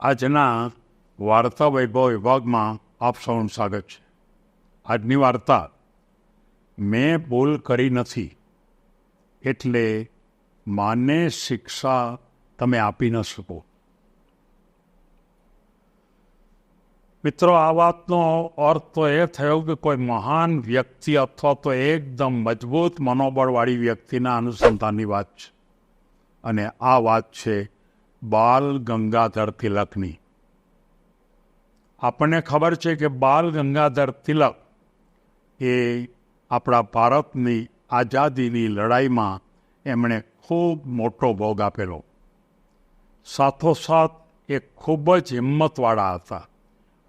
આજના વાર્તા વૈભવ વિભાગમાં આપ સૌનું સ્વાગત છે. આજની વાર્તા, મેં ભૂલ કરી નથી, એટલે માને શિક્ષા તમે આપી ન શકો. મિત્રો, આ વાતનો અર્થ તો એ થયો કે કોઈ મહાન વ્યક્તિ અથવા તો એકદમ મજબૂત મનોબળવાળી વ્યક્તિના અનુસંધાનની વાત છે. અને આ વાત છે બાલ ગંગાધર તિલકની. આપણને ખબર છે કે બાલ ગંગાધર તિલક એ આપણા ભારતની આઝાદીની લડાઈમાં એમણે ખૂબ મોટો ભોગ આપેલો. સાથોસાથ એ ખૂબ જ હિંમતવાળા હતા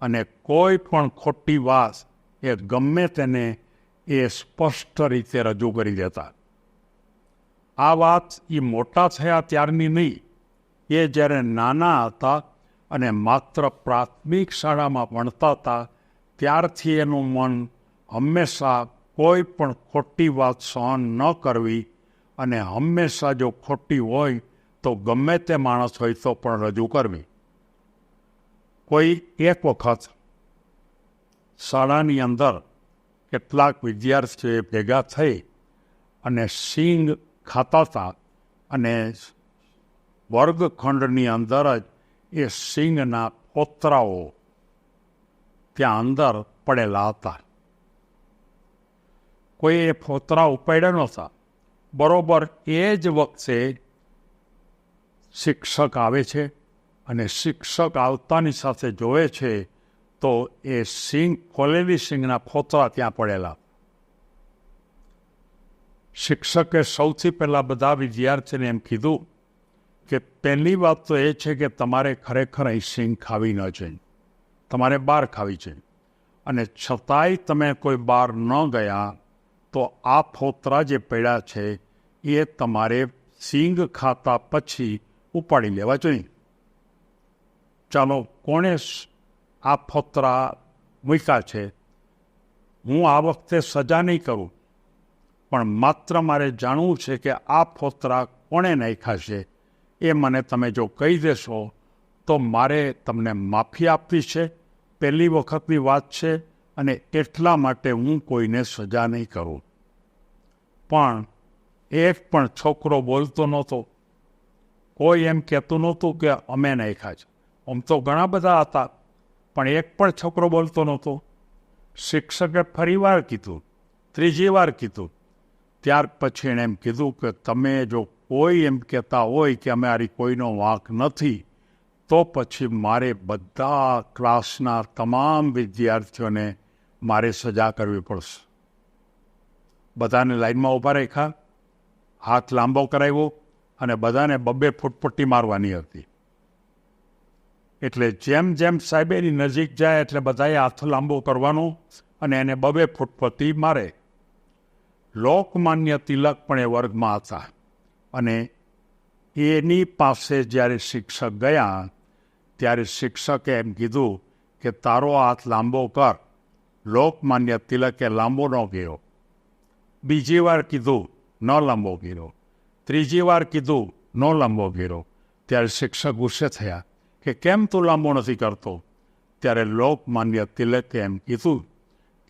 અને કોઈ પણ ખોટી વાત એ ગમે તેને એ સ્પષ્ટ રીતે રજૂ કરી દેતા. આ વાત એ મોટા થયા ત્યારની નહીં. એ જ્યારે નાના હતા અને માત્ર પ્રાથમિક શાળામાં ભણતા હતા, ત્યારથી એનું મન હંમેશા કોઈ પણ ખોટી વાત સહન ન કરવી અને હંમેશા જો ખોટી હોય તો ગમે તે માણસ હોય તો પણ રજૂ કરવી. કોઈ એક વખત શાળાની અંદર કેટલાક વિદ્યાર્થીઓએ ભેગા થઈ અને સિંગ ખાતા હતા અને વર્ગખંડની અંદર જ એ સિંહના પોતરાઓ ત્યાં અંદર પડેલા હતા કોઈ એ ફોતરા ઉપાડ્યા નહોતા બરોબર એ જ વખતે શિક્ષક આવે છે અને શિક્ષક આવતાની સાથે જોવે છે તો એ સિંહ ખોલેલી સિંહના ફોતરા ત્યાં પડેલા શિક્ષકે સૌથી પહેલાં બધા વિદ્યાર્થીને એમ કીધું કે પહેલી વાત તો એ છે કે તમારે ખરેખર અહીં સિંગ ખાવી ન જોઈએ. તમારે બહાર ખાવી છે અને છતાંય તમે કોઈ બહાર ન ગયા, તો આ ફોતરા જે પડ્યા છે, એ તમારે સિંગ ખાતા પછી ઉપાડી લેવા જોઈએ. ચાલો, કોણે આ ફોતરા મૂક્યા છે? હું આ વખતે સજા નહીં કરું. પણ માત્ર મારે જાણવું છે કે આ ફોતરા કોણે નાખ્યા છે એ મને તમે જો કહી દેશો, તો મારે તમને માફી આપવી છે, પહેલી વખતની વાત છે અને એટલા માટે હું કોઈને સજા નહીં કરું. પણ એક પણ છોકરો બોલતો નહોતો. કોઈ એમ કહેતું નહોતું કે અમે નાખ્યા છે આમ તો ઘણા બધા હતા, પણ એક પણ છોકરો બોલતો નહોતો. શિક્ષકે ફરી વાર કીધું, ત્રીજી વાર કીધું. ત્યાર પછી એણે એમ કીધું કે તમે જો કોઈ એમ કહેતા હોય કે અમે આરી કોઈનો વાંક નથી, તો પછી મારે બધા ક્લાસના તમામ વિદ્યાર્થીઓને મારે સજા કરવી પડશે. બધાને લાઈનમાં ઊભા રાખ્યા, હાથ લાંબો કરાવ્યો અને બધાને બબ્બે ફૂટપટ્ટી મારવાની હતી. એટલે જેમ જેમ સાહેબેની નજીક જાય એટલે બધાએ હાથ લાંબો કરવાનો અને એને બબે ફૂટપટ્ટી મારે. લોકમાન્ય તિલક પણ એ વર્ગમાં હતા. અને એની પાસે જ્યારે શિક્ષક ગયા, ત્યારે શિક્ષકે એમ કીધું કે, તારો હાથ લાંબો કર. લોકમાન્ય તિલકે લાંબો ન ગયો. બીજી વાર કીધું, ન લાંબો ગીરો. ત્રીજી વાર કીધું, ન લાંબો ગીરો. ત્યારે શિક્ષક ગુસ્સે થયા કે, કેમ તું લાંબો નથી કરતો? ત્યારે લોકમાન્ય તિલકે એમ કીધું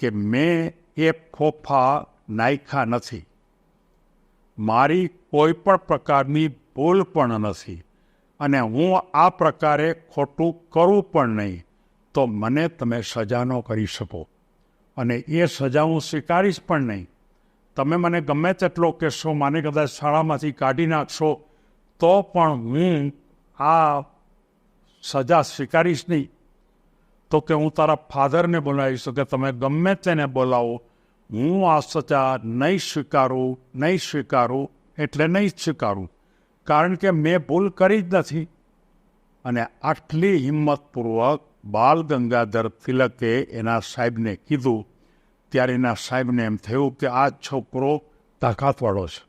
કે, મેં એ ફોફા નાખ્યા નથી. મારી કોઈ પણ પ્રકારની ભૂલ પણ નથી. અને હું આ પ્રકારે ખોટું કરું પણ નહીં, તો મને તમે સજા ન કરી શકો. અને એ સજા હું સ્વીકારીશ પણ નહીં. તમે મને ગમે તેટલો કહેશો, માને કદાચ શાળામાંથી કાઢી નાખશો, તો પણ હું આ સજા સ્વીકારીશ નહીં. તો કે હું તારા ફાધરને બોલાવીશ કે તમે ગમે તેને બોલાવો. હું આ સજા નહીં સ્વીકારું નહીં સ્વીકારું. એટલે નહીં સ્વીકારું, કારણ કે મેં ભૂલ કરી જ નથી. અને આટલી હિંમતપૂર્વક બાલ ગંગાધર તિલકે એના સાહેબને કીધું, ત્યારે એના સાહેબને એમ થયું કે આ છોકરો તાકાતવાળો છે.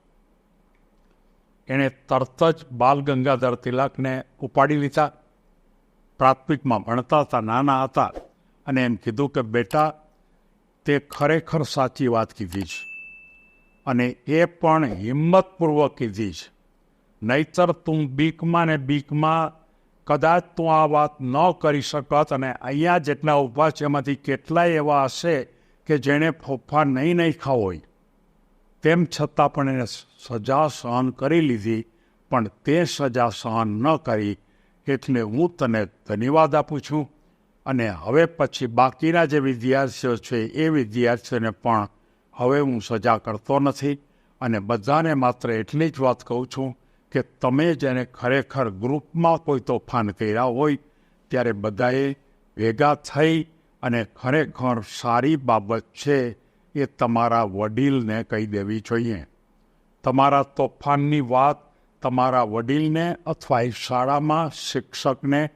એણે તરત જ બાલ ગંગાધર તિલકને ઉપાડી લીધા. પ્રાથમિકમાં ભણતા હતા, નાના હતા, અને એમ કીધું કે, બેટા, તે ખરેખર સાચી વાત કીધી છે. અને એ પણ હિંમતપૂર્વક કીધી છે નહીતર તું બીકમાં ને બીકમાં કદાચ તું આ વાત ન કરી શકત અને અહીંયા જેટલા ઊભા છે, એમાંથી કેટલાય એવા હશે કે જેણે ફોફા નહીં નહીં ખાવ હોય. તેમ છતાં પણ એને સજા સહન કરી લીધી, પણ તે સજા સહન ન કરી, એટલે હું તને ધન્યવાદ આપું છું. અને હવે પછી બાકીના જે વિદ્યાર્થીઓ છે, એ વિદ્યાર્થીઓને પણ હવે હું સજા કરતો નથી અને બધાને માત્ર એટલી જ વાત કહું છું કે તમે જેને ખરેખર ગ્રુપમાં કોઈ તોફાન કર્યા હોય, ત્યારે બધાએ ભેગા થઈ અને ખરેખર સારી બાબત છે એ તમારા વડીલને કહી દેવી જોઈએ. તમારા તોફાનની વાત તમારા વડીલને અથવા શાળામાં શિક્ષકને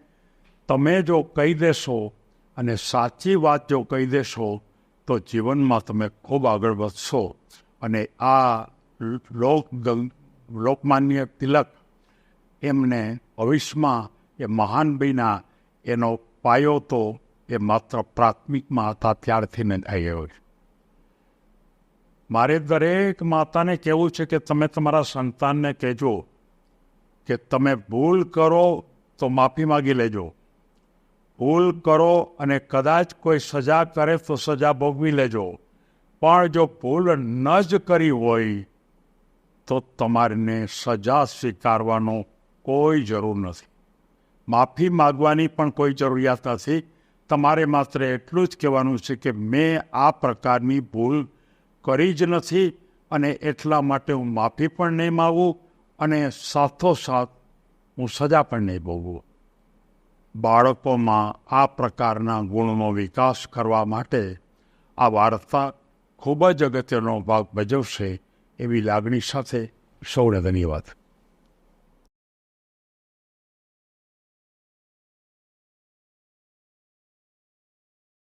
તમે જો કહી દેશો અને સાચી વાત જો કહી દેશો તો જીવનમાં તમે ખૂબ આગળ વધશો. અને આ લોક લોકમાન્ય તિલક એમને ભવિષ્યમાં એ મહાન બન્યા. એનો પાયો તો એ માત્ર પ્રાથમિકમાં હતા, ત્યારથી ને આવ્યો મારે દરેક માતાને કહેવું છે કે તમે તમારા સંતાનને કહેજો કે તમે ભૂલ કરો તો માફી માગી લેજો. ભૂલ કરો અને કદાચ કોઈ સજા કરે તો સજા ભોગવી લેજો. પણ જો ભૂલ ન જ કરી હોય, તો તમારને સજા સ્વીકારવાનો કોઈ જરૂર નથી. માફી માગવાની પણ કોઈ જરૂરિયાત નથી. તમારે માત્ર એટલું જ કહેવાનું છે કે મેં આ પ્રકારની ભૂલ કરી જ નથી અને એટલા માટે હું માફી પણ નહીં માગું અને સાથોસાથ હું સજા પણ નહીં ભોગવું. બાળકોમાં આ પ્રકારના ગુણનો વિકાસ કરવા માટે આ વાર્તા ખૂબ જ અગત્યનો ભાગ ભજવશે એવી લાગણી સાથે સૌને ધન્યવાદ.